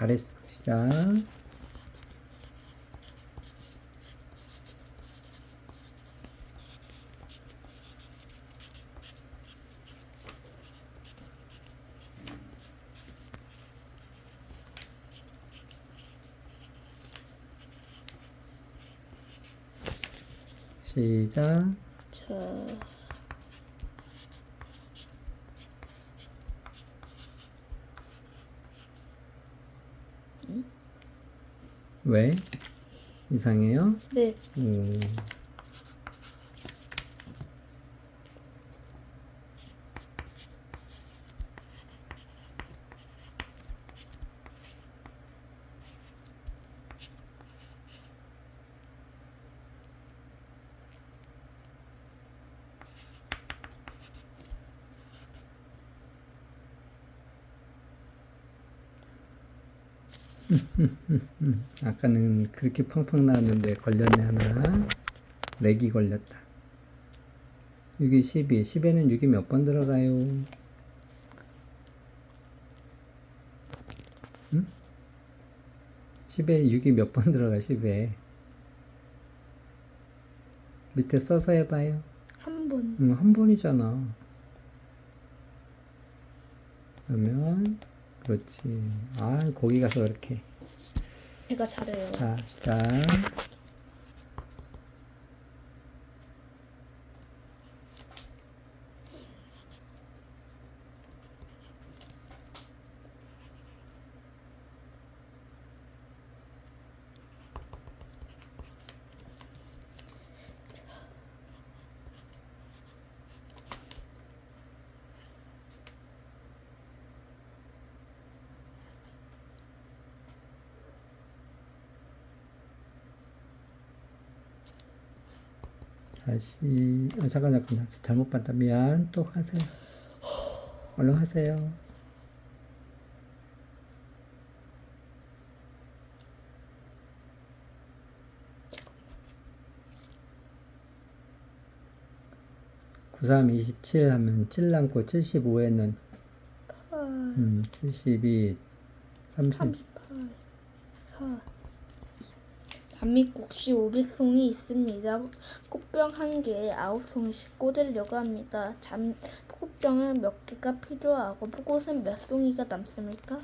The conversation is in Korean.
잘했어. 시작. 시작. 자, 왜? 이상해요? 네, 음. 아까는 그렇게 펑펑 나왔는데 걸렸네 하나. 렉이 걸렸다. 6이 12 10에는 6이 몇 번 들어가요? 응? 10에 6이 몇 번 들어가 10에? 밑에 써서 해봐요. 한 번. 응, 한 번이잖아. 그러면 그렇지 아 거기 가서 이렇게 제가 잘해요. 자, 시작. 다시, 아, 잠깐, 잠깐, 잘못 봤다. 미안. 또 하세요. 얼른 하세요. 구삼 이십칠 하면 칠 남고 75에는 8, 음, 72, 30, 38, 4. 단미국시 500송이 있습니다. 꽃병 한 개에 9송이씩 꽂으려고 합니다. 잠, 꽃병은 몇 개가 필요하고 꽃은 몇 송이가 남습니까?